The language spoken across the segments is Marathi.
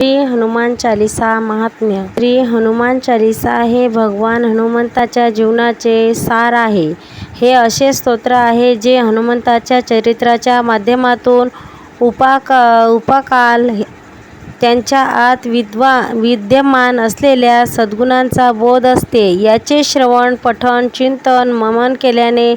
श्री हनुमान चालीसा महात्म्य. श्री हनुमान चालीसा हे भगवान हनुमंताच्या जीवनाचे सार आहे. हे असे स्तोत्र आहे जे हनुमंताच्या चरित्राच्या माध्यमातून उपाका उपाकाल त्यांच्या आत विद्वा विद्यमान असलेल्या सद्गुणांचा बोध असते. याचे श्रवण पठण चिंतन ममन केल्याने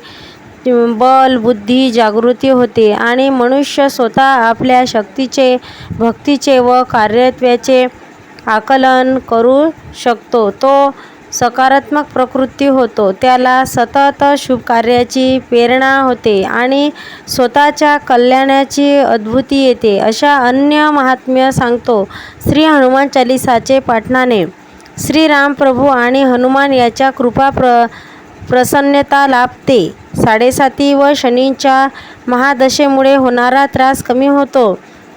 बल बुद्धी जागृती होते. आणि मनुष्य स्वतः आपल्या शक्तीचे भक्तीचे व कार्यत्वाचे आकलन करू शकतो. तो सकारात्मक प्रकृती होतो. त्याला सतत शुभ कार्याची प्रेरणा होते आणि स्वतःच्या कल्याणाची अद्भुती येते अशा अन्य महात्म्य सांगतो श्री हनुमान चालिसाचे पाठनाने श्रीराम प्रभू आणि हनुमान याच्या कृपा प्र प्रसन्नता लाभते. साडेसाती व शनीच्या महादशेमुळे होणारा त्रास कमी होतो.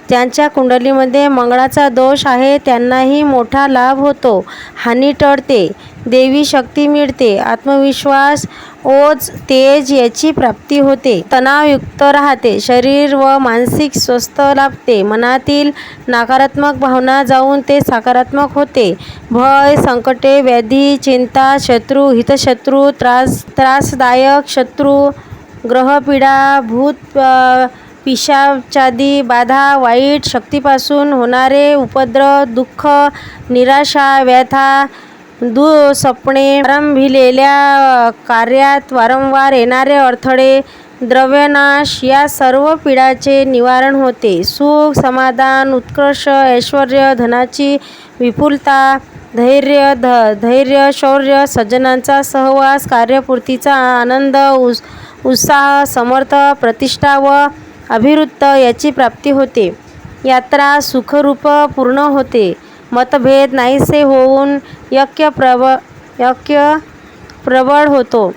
त्यांच्या कुंडलीमध्ये मंगळाचा दोष आहे त्यांनाही मोठा लाभ होतो. हानी टळते देवी शक्ती मिळते आत्मविश्वास ओज तेज याची प्राप्ती होते. तणावयुक्त राहते शरीर व मानसिक स्वस्थ लाभते. मनातील नकारात्मक भावना जाऊन ते सकारात्मक होते. भय संकटे व्याधी चिंता शत्रू हितशत्रू त्रास त्रासदायक शत्रू ग्रहपीडा भूत पिशाचादी बाधा वाईट शक्तीपासून होणारे उपद्रव दुःख निराशा व्यथा दुःस्वप्ने आरंभिलेल्या कार्यात वारंवार येणारे अडथळे द्रव्यनाश या सर्व पीडाचे निवारण होते. सुख समाधान उत्कर्ष ऐश्वर धनाची विपुलता धैर्य ध धैर्य शौर्य सज्जनांचा सहवास कार्यपूर्तीचा आनंद उस उत्साह समर्थ प्रतिष्ठा व अभिवृत्त याची प्राप्ती होते. यात्रा सुखरूप पूर्ण होते. मतभेद नाहीसे होऊन यक्य प्रब यक्य प्रबळ होतो.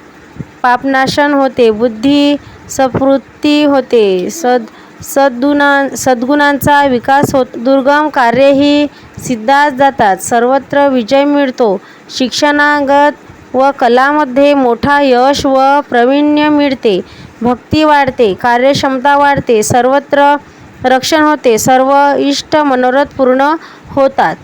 पापनाशन होते. बुद्धी सप्रवृत्ती होते. सद सद्गुणा सद्गुणांचा विकास होत दुर्गम कार्यही सिद्धास जातात. सर्वत्र विजय मिळतो. शिक्षणागत व कलामध्ये मोठा यश व प्रावीण्य मिळते. भक्ती वाढते कार्यक्षमता वाढते सर्वत्र रक्षण होते सर्व इष्ट मनोरथ पूर्ण होतात.